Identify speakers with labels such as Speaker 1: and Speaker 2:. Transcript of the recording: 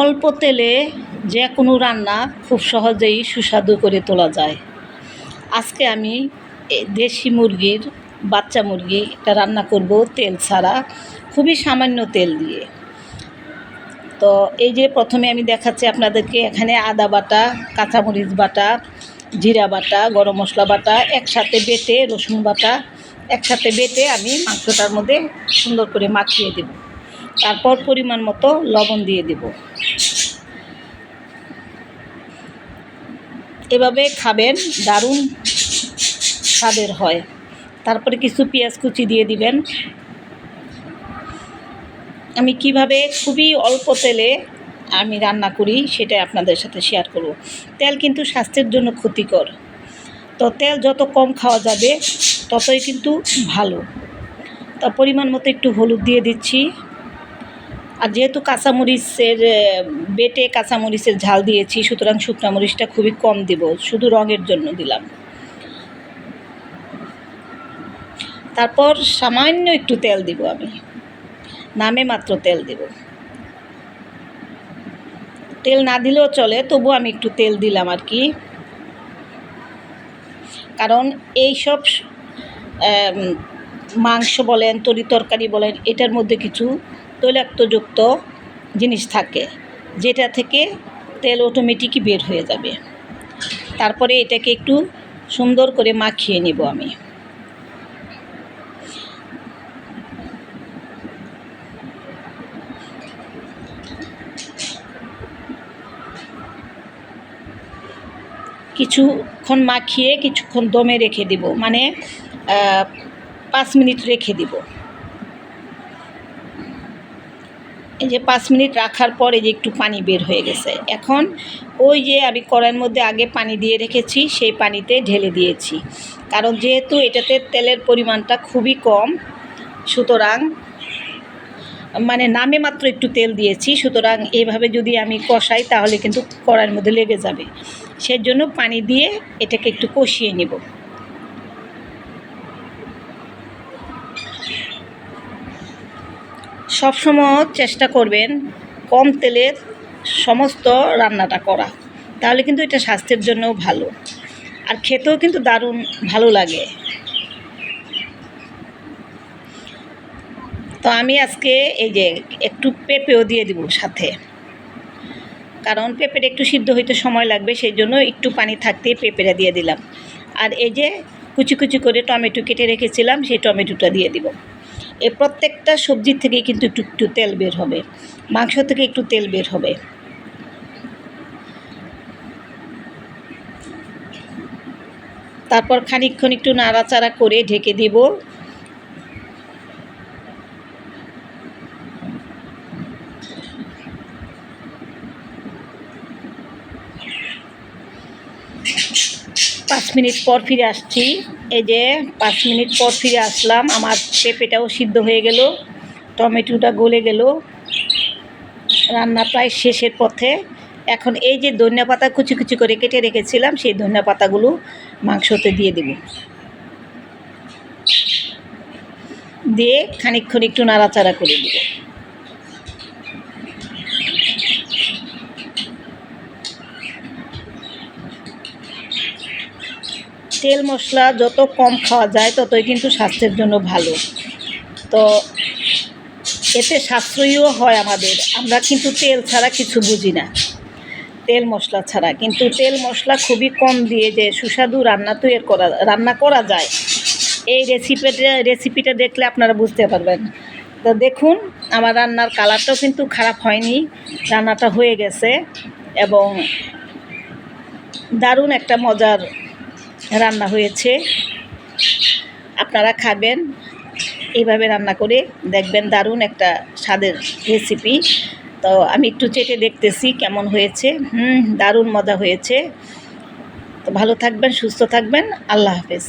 Speaker 1: অল্প তেলে যে কোনো রান্না খুব সহজেই সুস্বাদু করে তোলা যায়। আজকে আমি দেশি মুরগির, বাচ্চা মুরগি এটা রান্না করব তেল ছাড়া, খুবই সামান্য তেল দিয়ে। তো এই যে প্রথমে আমি দেখাচ্ছি আপনাদেরকে এখানে আদা বাটা, কাঁচামরিচ বাটা, জিরা বাটা, গরম মশলা বাটা, একসাথে বেটে রসুন বাটা, একসাথে বেটে আমি মাংসটার মধ্যে সুন্দর করে মাখিয়ে দেব। তারপর পরিমাণ মতো লবণ দিয়ে দেব। এভাবে খাবেন, দারুণ স্বাদের হয়। তারপরে কিছু পেঁয়াজ কুচি দিয়ে দিবেন। আমি কীভাবে খুবই অল্প তেলে আমি রান্না করি সেটাই আপনাদের সাথে শেয়ার করব। তেল কিন্তু স্বাস্থ্যের জন্য ক্ষতিকর। তো তেল যত কম খাওয়া যাবে, ততই কিন্তু ভালো। তা পরিমাণ মতো একটু হলুদ দিয়ে দিচ্ছি। আর যেহেতু কাঁচামরিচের বেটে কাঁচামরিচের ঝাল দিয়েছি, সুতরাং শুকনা মরিচটা খুবই কম দিব, শুধু রঙের জন্য দিলাম। তারপর সামান্য একটু তেল দিব আমি, নামে মাত্র তেল দেব। তেল না দিলেও চলে, তবু আমি একটু তেল দিলাম আর কি। কারণ এই সব মাংস বলেন, তরি তরকারি বলেন, এটার মধ্যে কিছু তৈলাক্তযুক্ত জিনিস থাকে, যেটা থেকে তেল অটোমেটিকই বের হয়ে যাবে। তারপরে এটাকে একটু সুন্দর করে মাখিয়ে নিব আমি। কিছুক্ষণ মাখিয়ে কিছুক্ষণ দমে রেখে দিব মানে পাঁচ মিনিট রেখে দিব। এই যে পাঁচ মিনিট রাখার পরে যে একটু পানি বের হয়ে গেছে। এখন ওই যে আমি কড়াইয়ের মধ্যে আগে পানি দিয়ে রেখেছি, সেই পানিতে ঢেলে দিয়েছি। কারণ যেহেতু এটাতে তেলের পরিমাণটা খুবই কম, সুতরাং মানে নামে মাত্র একটু তেল দিয়েছি, সুতরাং এভাবে যদি আমি কষাই তাহলে কিন্তু কড়াইয়ের মধ্যে লেগে যাবে। সেই জন্য পানি দিয়ে এটাকে একটু কষিয়ে নেব। সবসময় চেষ্টা করবেন কম তেলের সমস্ত রান্নাটা করা। তাহলে কিন্তু এটা স্বাস্থ্যের জন্যও ভালো। আর খেতেও কিন্তু দারুণ ভালো লাগে। তো আমি আজকে এই যে একটু পেঁপেও দিয়ে দিব সাথে। কারণ পেঁপেটা একটু সিদ্ধ হইতে সময় লাগবে, সেই জন্য একটু পানি থাকতেই পেঁপেটা দিয়ে দিলাম। আর এই যে কুচি কুচি করে টমেটো কেটে রেখেছিলাম, সেই টমেটোটা দিয়ে দিব। এই প্রত্যেকটা সবজির থেকে কিন্তু একটু একটু তেল বের হবে। মাংস থেকে একটু তেল বের হবে। তারপর খানিকক্ষণ একটু নাড়াচাড়া করে ঢেকে দিব। পাঁচ মিনিট পর ফিরে আসছি। এই যে পাঁচ মিনিট পর ফিরে আসলাম, আমার পেঁপেটাও সিদ্ধ হয়ে গেল, টমেটোটা গলে গেল। রান্না প্রায় শেষের পথে। এখন এই যে ধনিয়া পাতা কুচি কুচি করে কেটে রেখেছিলাম, সেই ধনিয়া পাতাগুলো মাংসতে দিয়ে দেব। দিয়ে খানিকক্ষণ একটু নাড়াচাড়া করে দেব। তেল মশলা যত কম খাওয়া যায় ততই কিন্তু স্বাস্থ্যের জন্য ভালো। তো এতে সাশ্রয়ীও হয় আমাদের। আমরা কিন্তু তেল ছাড়া কিছু বুঝি না। তেল মশলা ছাড়া। কিন্তু তেল মশলা খুবই কম দিয়ে যে সুস্বাদু রান্না তৈরি করা, রান্না করা যায়। এই রেসিপিটা রেসিপিটা দেখলে আপনারা বুঝতে পারবেন। তো দেখুন, আমার রান্নার কালারটাও কিন্তু খারাপ হয়নি। রান্নাটা হয়ে গেছে এবং দারুণ একটা মজার রান্না হয়েছে। আপনারা খাবেন। এইভাবে রান্না করে দেখবেন দারুণ একটা স্বাদের রেসিপি তো আমি একটু চেটে দেখতেছি কেমন হয়েছে। হুম, দারুণ মজা হয়েছে। তো ভালো থাকবেন, সুস্থ থাকবেন। আল্লাহ হাফেজ।